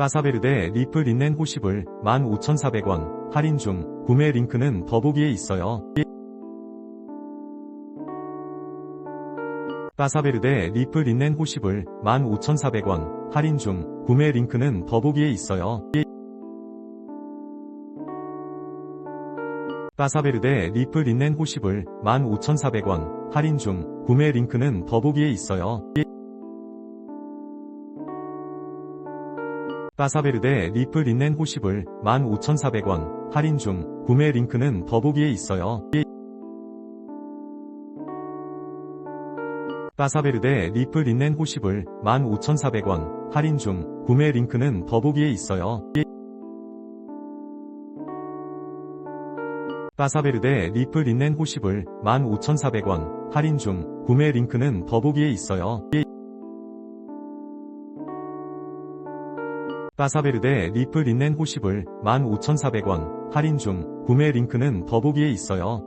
빠사베르데 리프 린넨 호십을 15,400원 할인 중 구매 링크는 더보기에 있어요. 빠사베르데 리프 린넨 호십을 15,400원 할인 중 구매 링크는 더보기에 있어요. 빠사베르데 리프 린넨 호십을 15,400원 할인 중 구매 링크는 더보기에 있어요. 빠사베르데 리프 린넨 호십을 15,400원 할인 중 구매 링크는 더보기에 있어요. 빠사베르데 리프 린넨 호십을 15,400원 할인 중 구매 링크는 더보기에 있어요. 빠사베르데 리프 린넨 호십을 15,400원 할인 중 구매 링크는 더보기에 있어요. 빠사베르데 리프 린넨 호십을 15,400원 할인 중 구매 링크는 더보기에 있어요.